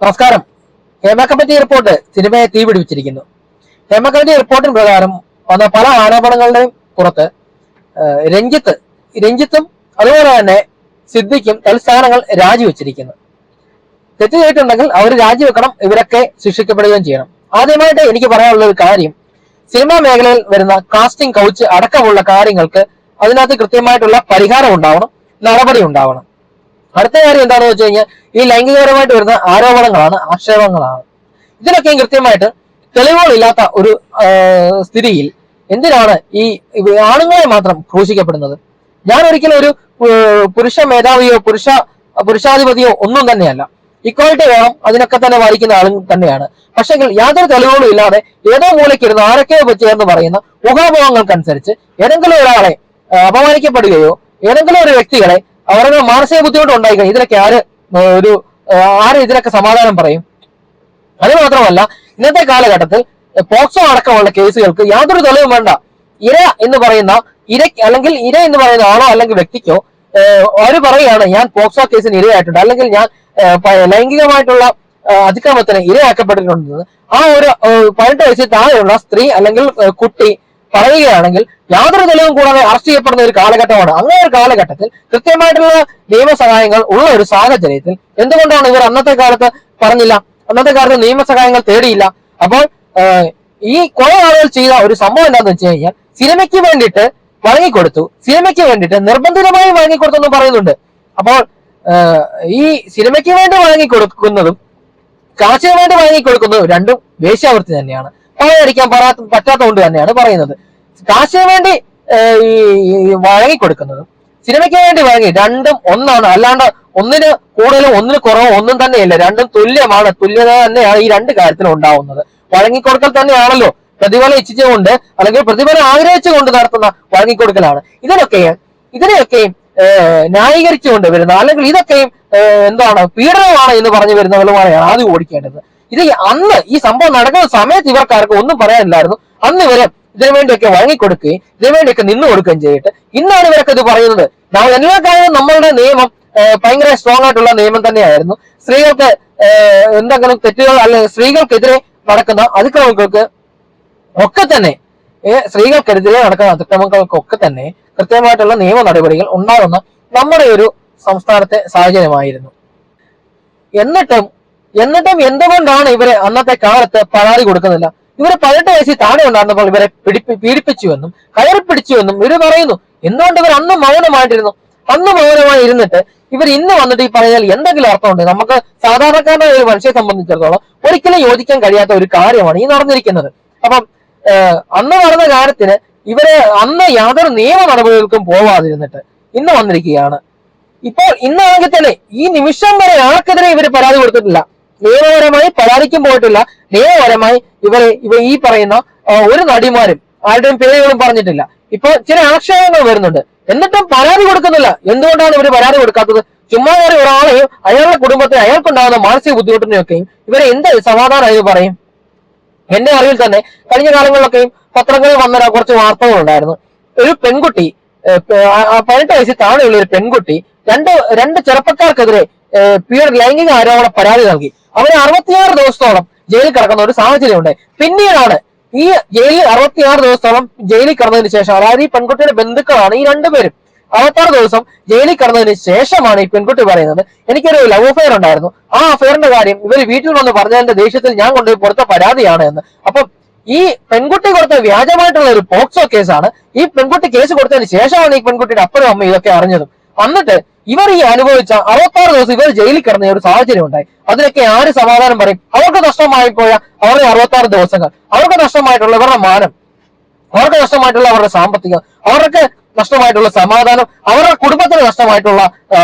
നമസ്കാരം. Hema committee report സിനിമയെ തീപിടിപ്പിച്ചിരിക്കുന്നു. Hema committee റിപ്പോർട്ടിന് പ്രകാരം വന്ന പല ആരോപണങ്ങളുടെയും പുറത്ത് രഞ്ജിത്ത് രഞ്ജിത്തും അതുപോലെ തന്നെ സിദ്ദിഖും തൽസ്ഥാനങ്ങൾ രാജിവെച്ചിരിക്കുന്നു. തെറ്റ് അവർ രാജിവെക്കണം ഇവരൊക്കെ ശിക്ഷിക്കപ്പെടുകയും ചെയ്യണം. ആദ്യമായിട്ട് എനിക്ക് പറയാനുള്ള ഒരു കാര്യം സിനിമാ മേഖലയിൽ വരുന്ന കാസ്റ്റിംഗ് കൗച്ച് അടക്കമുള്ള കാര്യങ്ങൾക്ക് അതിനകത്ത് കൃത്യമായിട്ടുള്ള പരിഹാരം ഉണ്ടാവണം നടപടി ഉണ്ടാവണം. അടുത്ത കാര്യം എന്താണെന്ന് വെച്ച് കഴിഞ്ഞാൽ ഈ ലൈംഗികപരമായിട്ട് വരുന്ന ആരോപണങ്ങളാണ് ആക്ഷേപങ്ങളാണ്. ഇതിനൊക്കെയും കൃത്യമായിട്ട് തെളിവുകളില്ലാത്ത ഒരു സ്ഥിതിയിൽ എന്തിനാണ് ഈ ആണുങ്ങളെ മാത്രം ക്രൂശിക്കപ്പെടുന്നത്? ഞാൻ ഒരിക്കലും ഒരു പുരുഷ മേധാവിയോ പുരുഷ പുരുഷാധിപതിയോ ഒന്നും തന്നെയല്ല. ഇക്വാളിറ്റി വേണം അതിനൊക്കെ തന്നെ വായിക്കുന്ന ആളും തന്നെയാണ്. പക്ഷെങ്കിൽ യാതൊരു തെളിവുകളും ഇല്ലാതെ ഏതോ മൂലയ്ക്കിരുന്ന് ആരൊക്കെയോ ചേർന്ന് പറയുന്ന ഊഹാഭോഹങ്ങൾക്കനുസരിച്ച് ഏതെങ്കിലും ഒരാളെ അപമാനിക്കപ്പെടുകയോ ഏതെങ്കിലും ഒരു വ്യക്തികളെ അവരുടെ മാനസിക ബുദ്ധിമുട്ട് ഉണ്ടായിക്കഴിഞ്ഞു ഇതിലൊക്കെ ആര് ഒരു ആര് ഇതിനൊക്കെ സമാധാനം പറയും? അത് മാത്രമല്ല ഇന്നത്തെ കാലഘട്ടത്തിൽ പോക്സോ അടക്കമുള്ള കേസുകൾക്ക് യാതൊരു തെളിവും വേണ്ട. ഇര എന്ന് പറയുന്ന ഇര അല്ലെങ്കിൽ ഇര എന്ന് പറയുന്ന ആളോ അല്ലെങ്കിൽ വ്യക്തിക്കോ അവർ പറയുകയാണ് ഞാൻ പോക്സോ കേസിന് ഇരയായിട്ടുണ്ട്. അല്ലെങ്കിൽ ഞാൻ ലൈംഗികമായിട്ടുള്ള അതിക്രമത്തിന് ഇരയാക്കപ്പെട്ടിട്ടുണ്ടെന്ന് ആ ഒരു പതിനെട്ട് വയസ്സിൽ താഴെയുള്ള സ്ത്രീ അല്ലെങ്കിൽ കുട്ടി പറയുകയാണെങ്കിൽ യാതൊരു തെളിവും കൂടാതെ അറസ്റ്റ് ചെയ്യപ്പെടുന്ന ഒരു കാലഘട്ടമാണ്. അങ്ങനെ ഒരു കാലഘട്ടത്തിൽ കൃത്യമായിട്ടുള്ള നിയമസഹായങ്ങൾ ഉള്ള ഒരു സാഹചര്യത്തിൽ എന്തുകൊണ്ടാണ് ഇവർ അന്നത്തെ കാലത്ത് പറഞ്ഞില്ല? അന്നത്തെ കാലത്ത് നിയമസഹായങ്ങൾ തേടിയില്ല. അപ്പോൾ ഈ കുറെ ആളുകൾ ചെയ്ത ഒരു സംഭവം എന്താണെന്ന് വെച്ച് കഴിഞ്ഞാൽ സിനിമയ്ക്ക് വേണ്ടിയിട്ട് വഴങ്ങിക്കൊടുത്തു. സിനിമയ്ക്ക് വേണ്ടിയിട്ട് നിർബന്ധിതമായി വഴങ്ങിക്കൊടുത്തു പറയുന്നുണ്ട്. അപ്പോൾ ഈ സിനിമയ്ക്ക് വേണ്ടി വഴങ്ങിക്കൊടുക്കുന്നതും കാശിന് വേണ്ടി വാങ്ങിക്കൊടുക്കുന്നതും രണ്ടും വേശ്യാവൃത്തി തന്നെയാണ്. പറയാതിരിക്കാൻ പറയാത്ത പറ്റാത്തതുകൊണ്ട് തന്നെയാണ് പറയുന്നത്. കാശിന് വേണ്ടി ഈ വഴങ്ങിക്കൊടുക്കുന്നത്. സിനിമയ്ക്ക് വേണ്ടി വഴങ്ങി. രണ്ടും ഒന്നാണ്. അല്ലാണ്ട് ഒന്നിന് കൂടുതലും ഒന്നിന് കുറവോ ഒന്നും തന്നെയല്ല. രണ്ടും തുല്യമാണ്. തുല്യത തന്നെയാണ് ഈ രണ്ട് കാര്യത്തിലും ഉണ്ടാവുന്നത്. വഴങ്ങിക്കൊടുക്കൽ തന്നെയാണല്ലോ പ്രതിഫലം ഇച്ഛിച്ചുകൊണ്ട് അല്ലെങ്കിൽ പ്രതിഫലം ആഗ്രഹിച്ചുകൊണ്ട് നടത്തുന്ന വഴങ്ങിക്കൊടുക്കലാണ്. ഇതിനൊക്കെയും ഇതിനെയൊക്കെയും ന്യായീകരിച്ചുകൊണ്ട് വരുന്ന അല്ലെങ്കിൽ ഇതൊക്കെയും എന്താണ് പീഡനമാണ് എന്ന് പറഞ്ഞു വരുന്നവരുമാണ് ആദ്യം ഓടിക്കേണ്ടത്. ഇത് അന്ന് ഈ സംഭവം നടക്കുന്ന സമയത്ത് ഇവർക്കാർക്ക് ഒന്നും പറയാനില്ലായിരുന്നു. അന്ന് ഇവരെ ഇതിനു വേണ്ടിയൊക്കെ വഴങ്ങിക്കൊടുക്കുകയും ഇതിനു വേണ്ടിയൊക്കെ നിന്ന് കൊടുക്കുകയും ചെയ്തിട്ട് ഇന്നാണ് ഇവരൊക്കെ ഇത് പറയുന്നത്. നമ്മൾ എല്ലാ കാര്യവും നമ്മളുടെ നിയമം ഭയങ്കര സ്ട്രോങ് ആയിട്ടുള്ള നിയമം തന്നെയായിരുന്നു. സ്ത്രീകൾക്ക് എന്തെങ്കിലും തെറ്റുകൾ അല്ലെങ്കിൽ സ്ത്രീകൾക്കെതിരെ നടക്കുന്ന അതിക്രമങ്ങൾക്ക് ഒക്കെ തന്നെ സ്ത്രീകൾക്കെതിരെ നടക്കുന്ന അതിക്രമങ്ങൾക്കൊക്കെ തന്നെ കൃത്യമായിട്ടുള്ള നിയമ നടപടികൾ ഉണ്ടാകുന്ന നമ്മുടെ ഒരു സംസ്ഥാനത്തെ സാഹചര്യമായിരുന്നു. എന്നിട്ടും എന്നിട്ടും എന്തുകൊണ്ടാണ് ഇവരെ അന്നത്തെ കാലത്ത് പരാതി കൊടുക്കുന്നില്ല? ഇവരെ പതിനെട്ട് വയസ്സിൽ താഴെ ഉണ്ടായിരുന്നപ്പോൾ ഇവരെ പീഡിപ്പിച്ചുവെന്നും കയറി പിടിച്ചുവെന്നും ഇവർ പറയുന്നു. എന്തുകൊണ്ട് ഇവർ അന്ന് മൗനമായിട്ടിരുന്നു? അന്ന് മൗനമായി ഇരുന്നിട്ട് ഇവർ ഇന്ന് വന്നിട്ട് ഈ പറഞ്ഞാൽ എന്തെങ്കിലും അർത്ഥമുണ്ട്? നമുക്ക് സാധാരണക്കാരുടെ ഒരു മനുഷ്യരെ സംബന്ധിച്ചിടത്തോളം ഒരിക്കലും യോജിക്കാൻ കഴിയാത്ത ഒരു കാര്യമാണ് ഈ നടന്നിരിക്കുന്നത്. അപ്പം അന്ന് നടന്ന കാര്യത്തിന് ഇവരെ അന്ന് യാതൊരു നിയമ നടപടികൾക്കും പോവാതിരുന്നിട്ട് ഇന്ന് വന്നിരിക്കുകയാണ്. ഇപ്പോൾ ഇന്നാണെങ്കിൽ തന്നെ ഈ നിമിഷം വരെ ആർക്കെതിരെ ഇവർ പരാതി കൊടുത്തിട്ടില്ല? നിയമപരമായി പരാതിക്കും പോയിട്ടില്ല. നിയമപരമായി ഇവരെ ഇവ ഈ പറയുന്ന ഒരു നടിമാരും ആരുടെയും പേരുകളും പറഞ്ഞിട്ടില്ല. ഇപ്പൊ ചില ആക്ഷേപങ്ങൾ വരുന്നുണ്ട്. എന്നിട്ടും പരാതി കൊടുക്കുന്നില്ല. എന്തുകൊണ്ടാണ് ഇവർ പരാതി കൊടുക്കാത്തത്? ചുമ്മാ കയറി ഒരാളെയും അയാളുടെ കുടുംബത്തെ അയാൾക്കുണ്ടാകുന്ന മാനസിക ബുദ്ധിമുട്ടിനെയൊക്കെയും ഇവരെ എന്ത് സമാധാനമായി പറയും? എന്റെ അറിവിൽ തന്നെ കഴിഞ്ഞ കാലങ്ങളിലൊക്കെയും പത്രങ്ങളിൽ വന്ന കുറച്ച് വാർത്തകൾ ഉണ്ടായിരുന്നു ഒരു പെൺകുട്ടി പതിനെട്ട് വയസ്സിൽ താഴെയുള്ള ഒരു പെൺകുട്ടി രണ്ട് രണ്ട് ചെറുപ്പക്കാർക്കെതിരെ ലൈംഗിക ആരോപണ പരാതി നൽകി. അവർ അറുപത്തിയാറ് ദിവസത്തോളം ജയിലിൽ കിടക്കുന്ന ഒരു സാഹചര്യം ഉണ്ട് പിന്നീടാണ് ഈ ജയിലിൽ അറുപത്തിയാറ് ദിവസത്തോളം ജയിലിൽ കിടന്നതിന് ശേഷം അതായത് ഈ പെൺകുട്ടിയുടെ ബന്ധുക്കളാണ് ഈ രണ്ടുപേരും. അറുപത്താറ് ദിവസം ജയിലിൽ കിടന്നതിന് ശേഷമാണ് ഈ പെൺകുട്ടി പറയുന്നത് എനിക്കൊരു ലവ് അഫെയർ ഉണ്ടായിരുന്നു. ആ അഫെയറിന്റെ കാര്യം ഇവർ വീട്ടിൽ വന്ന് പറഞ്ഞതിന്റെ ദേഷ്യത്തിൽ ഞാൻ കൊണ്ടുപോയി കൊടുത്ത പരാതിയാണ് എന്ന്. അപ്പം ഈ പെൺകുട്ടി കൊടുത്ത വ്യാജമായിട്ടുള്ള ഒരു പോക്സോ കേസാണ്. ഈ പെൺകുട്ടി കേസ് കൊടുത്തതിന് ശേഷമാണ് ഈ പെൺകുട്ടിയുടെ അപ്പനും അമ്മയും ഇതൊക്കെ അറിഞ്ഞതും. എന്നിട്ട് ഇവർ ഈ അനുഭവിച്ച അറുപത്താറ് ദിവസം ഇവർ ജയിലിൽ കിടന്ന ഒരു സാഹചര്യം ഉണ്ടായി. അതിനൊക്കെ ആര് സമാധാനം പറയും? അവർക്ക് നഷ്ടമായി പോയ അവരുടെ അറുപത്താറ് ദിവസങ്ങൾ. അവർക്ക് നഷ്ടമായിട്ടുള്ള ഇവരുടെ മാനം. അവർക്ക് നഷ്ടമായിട്ടുള്ള അവരുടെ സാമ്പത്തികം. അവർക്ക് നഷ്ടമായിട്ടുള്ള സമാധാനം. അവരുടെ കുടുംബത്തിന് നഷ്ടമായിട്ടുള്ള ആ,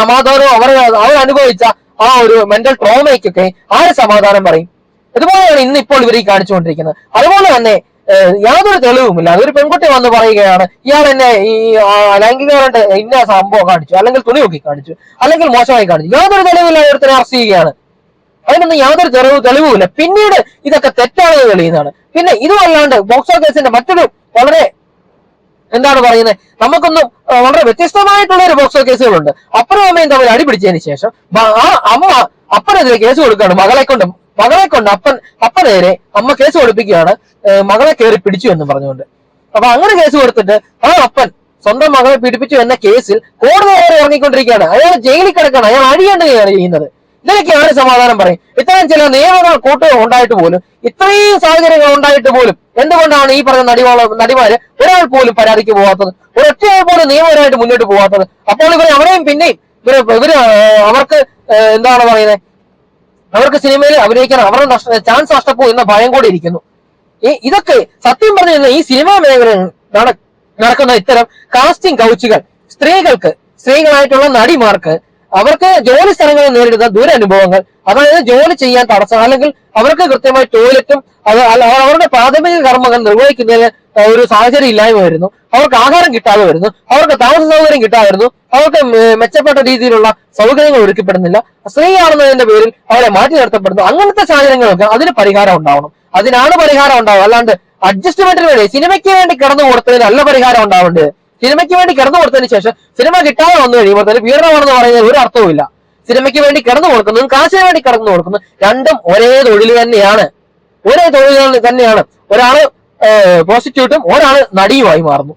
സമാധാനവും അവർ അവർ അനുഭവിച്ച ആ ഒരു മെന്റൽ ട്രോമയ്ക്കൊക്കെ ആര് സമാധാനം പറയും? ഇതുപോലെയാണ് ഇന്ന് ഇപ്പോൾ ഇവർ ഈ കാണിച്ചുകൊണ്ടിരിക്കുന്നത്. അതുപോലെ തന്നെ യാതൊരു തെളിവുമില്ല. അതൊരു പെൺകുട്ടി വന്ന് പറയുകയാണ് ഇയാൾ എന്നെ ഈ ലൈംഗികമായിട്ട് ഇന്ന സംഭവം കാണിച്ചു അല്ലെങ്കിൽ തുണി നോക്കി കാണിച്ചു അല്ലെങ്കിൽ മോശമായി കാണിച്ചു. യാതൊരു തെളിവില്ല ഒരുത്തരെ അറസ്റ്റ് ചെയ്യുകയാണ്. അതിനൊന്നും യാതൊരു തെളിവ് തെളിവുമില്ല. പിന്നീട് ഇതൊക്കെ തെറ്റാണെന്ന് തെളിയുന്നതാണ്. പിന്നെ ഇതുമല്ലാണ്ട് ബോക്സോ കേസിന്റെ മറ്റൊരു വളരെ എന്താണ് പറയുന്നത്? നമുക്കൊന്നും വളരെ വ്യത്യസ്തമായിട്ടുള്ള ഒരു ബോക്സോ കേസുകളുണ്ട് അപ്പനും അമ്മയും തമ്മിൽ അടിപിടിച്ചതിന് ശേഷം ആ അമ്മ അപ്പനെതിരെ കേസ് കൊടുക്കുകയാണ് മകളെ കൊണ്ട്. മകളെ കൊണ്ട് അപ്പൻ അപ്പനെതിരെ അമ്മ കേസ് കൊടുപ്പിക്കുകയാണ് മകളെ കയറി പിടിച്ചു എന്ന് പറഞ്ഞുകൊണ്ട്. അപ്പൊ അങ്ങനെ കേസ് കൊടുത്തിട്ട് ആ അപ്പൻ സ്വന്തം മകളെ പീഡിപ്പിച്ചു എന്ന കേസിൽ കോടതി വരെ ഇറങ്ങിക്കൊണ്ടിരിക്കുകയാണ്. അയാൾ ജയിലിൽ കിടക്കണം അയാൾ അഴിയേണ്ടതാണ് ചെയ്യുന്നത്. ഇതിനൊക്കെ ആര് സമാധാനം പറയും. ഇത്രയും ചില നിയമങ്ങൾ കൂട്ടുകൾ ഉണ്ടായിട്ട് പോലും ഇത്രയും സാഹചര്യങ്ങൾ ഉണ്ടായിട്ട് പോലും എന്തുകൊണ്ടാണ് ഈ പറഞ്ഞ നടിവാള നടിമാര് ഒരാൾ പോലും പരാതിക്ക് പോകാത്തത് ഒരൊറ്റയാൾ പോലും നിയമപരമായിട്ട് മുന്നോട്ട് പോകാത്തത് അപ്പോൾ ഇവർ അവരെയും പിന്നെയും ഇവർ ഇവർ അവർക്ക് എന്താണ് പറയുന്നത്? അവർക്ക് സിനിമയിൽ അഭിനയിക്കാൻ അവരുടെ നഷ്ട ചാൻസ് നഷ്ടപ്പോ എന്ന ഭയം കൂടി ഇരിക്കുന്നു. ഇതൊക്കെ സത്യം പറഞ്ഞു ഈ സിനിമാ മേഖലയിൽ നട- നടക്കുന്ന ഇത്തരം കാസ്റ്റിംഗ് കൗച്ചുകൾ സ്ത്രീകൾക്ക് സ്ത്രീകളായിട്ടുള്ള നടിമാർക്ക് അവർക്ക് ജോലി സ്ഥലങ്ങളിൽ നേരിടുന്ന ദുരനുഭവങ്ങൾ അതായത് ജോലി ചെയ്യാൻ തടസ്സം അല്ലെങ്കിൽ അവർക്ക് കൃത്യമായി ടോയ്ലറ്റും അത് അവരുടെ പ്രാഥമിക കർമ്മങ്ങൾ നിർവഹിക്കുന്നതിന് ഒരു സാഹചര്യം ഇല്ലായ്മ വരുന്നു. അവർക്ക് ആഹാരം കിട്ടാതെ വരുന്നു. അവർക്ക് താമസ സൗകര്യം കിട്ടാതെ വരുന്നു. അവർക്ക് മെച്ചപ്പെട്ട രീതിയിലുള്ള സൗകര്യങ്ങൾ ഒരുക്കപ്പെടുന്നില്ല. സ്ത്രീയാണെന്നതിന്റെ പേരിൽ അവരെ മാറ്റി നിർത്തപ്പെടുന്നു. അങ്ങനത്തെ സാഹചര്യങ്ങളൊക്കെ അതിന് പരിഹാരം ഉണ്ടാവണം. അതിനാണ് പരിഹാരം ഉണ്ടാവുക. അല്ലാണ്ട് അഡ്ജസ്റ്റ്മെന്റിന് വേണ്ടി സിനിമയ്ക്ക് വേണ്ടി കിടന്നു കൊടുത്തതിനല്ല പരിഹാരം ഉണ്ടാവേണ്ടത്. സിനിമയ്ക്ക് വേണ്ടി കിടന്നു കൊടുത്തതിന് ശേഷം സിനിമ കിട്ടാതെ വന്നു കഴിയുമ്പോൾ തന്നെ പീഡനമാണെന്ന് പറയുന്നത് ഒരു അർത്ഥവുമില്ല. സിനിമയ്ക്ക് വേണ്ടി കിടന്നു കൊടുക്കുന്നതും കാശിന് വേണ്ടി കിടന്നു കൊടുക്കുന്നു രണ്ടും ഒരേ തൊഴിൽ തന്നെയാണ്. ഒരേ തൊഴിൽ തന്നെയാണ്. ഒരാൾ പ്രോസിക്യൂട്ടും ഒരാൾ നടിയുമായി മാറുന്നു.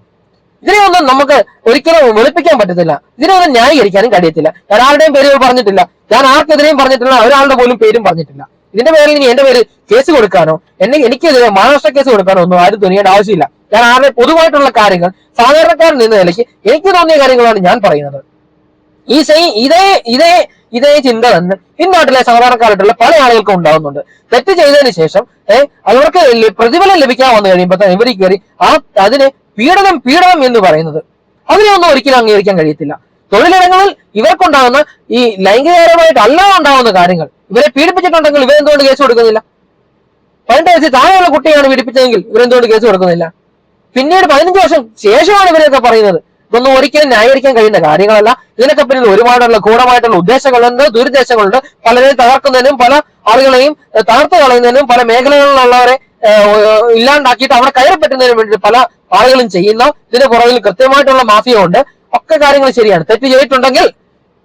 ഇതിനെയൊന്നും നമുക്ക് ഒരിക്കലും വെളുപ്പിക്കാൻ പറ്റത്തില്ല. ഇതിനെയൊന്നും ന്യായീകരിക്കാനും കഴിയത്തില്ല. ഒരാളുടെയും പേര് പറഞ്ഞിട്ടില്ല. ഞാൻ ആർക്കെതിരെയും പറഞ്ഞിട്ടില്ല. ഒരാളുടെ പോലും പേരും പറഞ്ഞിട്ടില്ല. ഇതിന്റെ പേരിൽ ഇനി എന്റെ പേര് കേസ് കൊടുക്കാനോ? എന്നെ എനിക്കെതിരെ മഹാരാഷ്ട്ര കേസ് കൊടുക്കാനോ ഒന്നും ആരും തുനിയേണ്ട ആവശ്യമില്ല. ഞാൻ ആരുടെ പൊതുവായിട്ടുള്ള കാര്യങ്ങൾ സാധാരണക്കാരൻ നിന്ന നിലയ്ക്ക് എനിക്ക് തോന്നിയ കാര്യങ്ങളാണ് ഞാൻ പറയുന്നത്. ഈ സെയിം ഇതേ ഇതേ ഇതേ ചിന്ത തന്നെ ഇന്നാട്ടിലെ സാധാരണക്കാരായിട്ടുള്ള പല ആളുകൾക്കും ഉണ്ടാകുന്നുണ്ട് തെറ്റ് ചെയ്തതിന് ശേഷം അവർക്ക് പ്രതിഫലം ലഭിക്കാൻ വന്നു കഴിയുമ്പോൾ തന്നെ ഇവർ കയറി ആ അതിനെ പീഡനം പീഡനം എന്ന് പറയുന്നത്. അതിനെ ഒന്നും ഒരിക്കലും അംഗീകരിക്കാൻ കഴിയത്തില്ല. തൊഴിലിടങ്ങളിൽ ഇവർക്കുണ്ടാകുന്ന ഈ ലൈംഗികപരമായിട്ട് അല്ലാതെ ഉണ്ടാകുന്ന കാര്യങ്ങൾ. ഇവരെ പീഡിപ്പിച്ചിട്ടുണ്ടെങ്കിൽ ഇവരെന്തുകൊണ്ട് കേസ് കൊടുക്കുന്നില്ല? പതിനെട്ട് വയസ്സിൽ താഴെയുള്ള കുട്ടിയാണ് പീഡിപ്പിച്ചതെങ്കിൽ ഇവരെന്തുകൊണ്ട് കേസ് കൊടുക്കുന്നില്ല? പിന്നീട് പതിനഞ്ച് വർഷം ശേഷമാണ് ഇവരൊക്കെ പറയുന്നത്. ഇതൊന്നും ഒരിക്കലും ന്യായീകരിക്കാൻ കഴിയുന്ന കാര്യങ്ങളല്ല. ഇതിനൊക്കെ പിന്നിൽ ഒരുപാടുള്ള ഗൂഢമായിട്ടുള്ള ഉദ്ദേശങ്ങളുണ്ട് ദുരുദ്ദേശങ്ങളുണ്ട്. പലരെയും തകർക്കുന്നതിനും പല ആളുകളെയും തകർത്ത് കളയുന്നതിനും പല മേഖലകളിലുള്ളവരെ ഇല്ലാണ്ടാക്കിയിട്ട് അവിടെ കയറി പറ്റുന്നതിനും വേണ്ടി പല ആളുകളും ചെയ്യുന്ന ഇതിന് പുറകിൽ കൃത്യമായിട്ടുള്ള മാഫിയ ഉണ്ട്. ഒക്കെ കാര്യങ്ങൾ ശരിയാണ്. തെറ്റ് ചെയ്തിട്ടുണ്ടെങ്കിൽ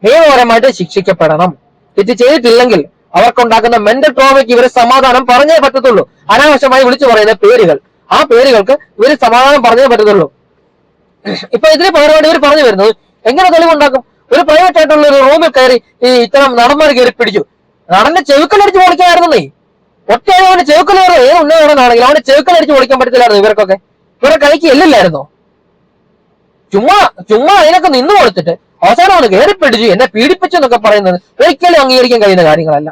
നിയമപരമായിട്ട് ശിക്ഷിക്കപ്പെടണം. തെറ്റ് ചെയ്തിട്ടില്ലെങ്കിൽ അവർക്കുണ്ടാക്കുന്ന മെന്റൽ ട്രോമയ്ക്ക് ഇവരെ സമാധാനം പറഞ്ഞേ പറ്റത്തുള്ളൂ. അനാവശ്യമായി വിളിച്ചു പറയുന്ന പേരുകൾ. ആ പേരുകൾക്ക് ഇവർ സമാധാനം പറഞ്ഞേ പറ്റത്തുള്ളൂ. ഇപ്പൊ ഇതിന് പകരമായിട്ട് ഇവർ പറഞ്ഞു വരുന്നത് എങ്ങനെ തെളിവുണ്ടാക്കും? ഒരു പ്രൈവറ്റ് ആയിട്ടുള്ള ഒരു റൂമിൽ കയറി ഈ ഇത്തരം നടന്മാർ കയറി പിടിച്ചു. നടന്റെ ചെവുക്കലടിച്ച് നീ. ഒറ്റയായി അവന്റെ ചെവുക്കലേറെ ഏത് ഉന്നതനാണെങ്കിൽ അവന്റെ ചെവുക്കലടിച്ച് പൊളിക്കാൻ പറ്റത്തില്ലായിരുന്നു ഇവർക്കൊക്കെ. ഇവരെ കൈക്ക് എല്ലില്ലായിരുന്നോ? ചുമ്മാ ചുമ്മാ അതിനൊക്കെ നിന്നു കൊടുത്തിട്ട് അവസാനം അവന് കയറി പിടിച്ചു എന്നെ പീഡിപ്പിച്ചു എന്നൊക്കെ പറയുന്നത് ഒരിക്കലും അംഗീകരിക്കാൻ കഴിയുന്ന കാര്യങ്ങളല്ല.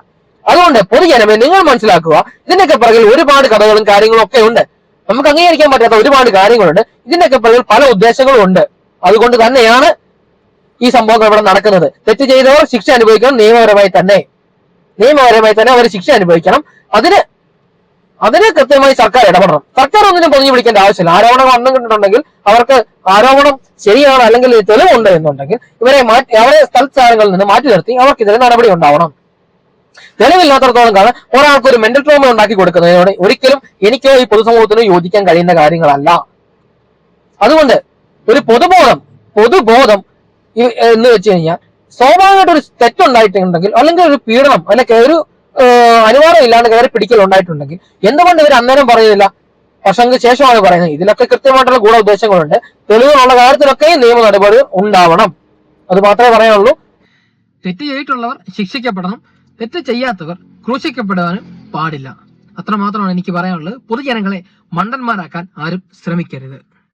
അതുകൊണ്ട് പൊതുജനമേ നിങ്ങൾ മനസ്സിലാക്കുക ഇതിനൊക്കെ പിറകിൽ ഒരുപാട് കഥകളും കാര്യങ്ങളും ഒക്കെ ഉണ്ട്. നമുക്ക് അംഗീകരിക്കാൻ പറ്റാത്ത ഒരുപാട് കാര്യങ്ങളുണ്ട്. ഇതിനൊക്കെ പിറകിൽ പല ഉദ്ദേശങ്ങളും ഉണ്ട്. അതുകൊണ്ട് തന്നെയാണ് ഈ സംഭവങ്ങൾ ഇവിടെ നടക്കുന്നത്. തെറ്റ് ചെയ്തവർ ശിക്ഷ അനുഭവിക്കണം നിയമപരമായി തന്നെ. നിയമപരമായി തന്നെ അവർ ശിക്ഷ അനുഭവിക്കണം. അതിന് അതിന് കൃത്യമായി സർക്കാർ ഇടപെടണം. സർക്കാർ ഒന്നിനും പൊതിഞ്ഞു പിടിക്കേണ്ട ആവശ്യമില്ല. ആരോപണം വന്നിട്ടുണ്ടെങ്കിൽ അവർക്ക് ആരോപണം ശരിയാണ് അല്ലെങ്കിൽ തെളിവുണ്ട് എന്നുണ്ടെങ്കിൽ ഇവരെ മാറ്റി അവരെ സ്ഥലസ്ഥാനങ്ങളിൽ നിന്ന് മാറ്റി നിർത്തി അവർക്കെതിരെ നടപടി ഉണ്ടാവണം. തെളിവില്ലാത്തടത്തോളം കാലം ഒരാൾക്ക് ഒരു മെന്റൽ ട്രോമ ഉണ്ടാക്കി കൊടുക്കുന്നതിനോട് ഒരിക്കലും എനിക്കോ ഈ പൊതുസമൂഹത്തിനോ യോജിക്കാൻ കഴിയുന്ന കാര്യങ്ങളല്ല. അതുകൊണ്ട് ഒരു പൊതുബോധം പൊതുബോധം എന്ന് വെച്ച് കഴിഞ്ഞാൽ സ്വാഭാവികമായിട്ട് ഒരു തെറ്റുണ്ടായിട്ടുണ്ടെങ്കിൽ അല്ലെങ്കിൽ ഒരു പീഡനം അല്ലെങ്കിൽ ഒരു അനുവാദം ഇല്ലാണ്ട് കയറി പിടിക്കൽ ഉണ്ടായിട്ടുണ്ടെങ്കിൽ എന്തുകൊണ്ട് ഇവർ അന്നേരം പറയുന്നില്ല? വർഷങ്ങൾക്ക് ശേഷമാണ് പറയുന്നത്. ഇതിലൊക്കെ കൃത്യമായിട്ടുള്ള ഗൂഢ ഉദ്ദേശങ്ങളുണ്ട് തെളിവുകളുള്ള കാര്യത്തിലൊക്കെ നിയമ നടപടി ഉണ്ടാവണം. അത് മാത്രമേ പറയാനുള്ളൂ. തെറ്റ് ചെയ്തിട്ടുള്ളവർ ശിക്ഷിക്കപ്പെടണം. തെറ്റ് ചെയ്യാത്തവർ ക്രൂശിക്കപ്പെടാനും പാടില്ല. അത്ര മാത്രമാണ് എനിക്ക് പറയാനുള്ളത്. പൊതുജനങ്ങളെ മണ്ടന്മാരാക്കാൻ ആരും ശ്രമിക്കരുത്.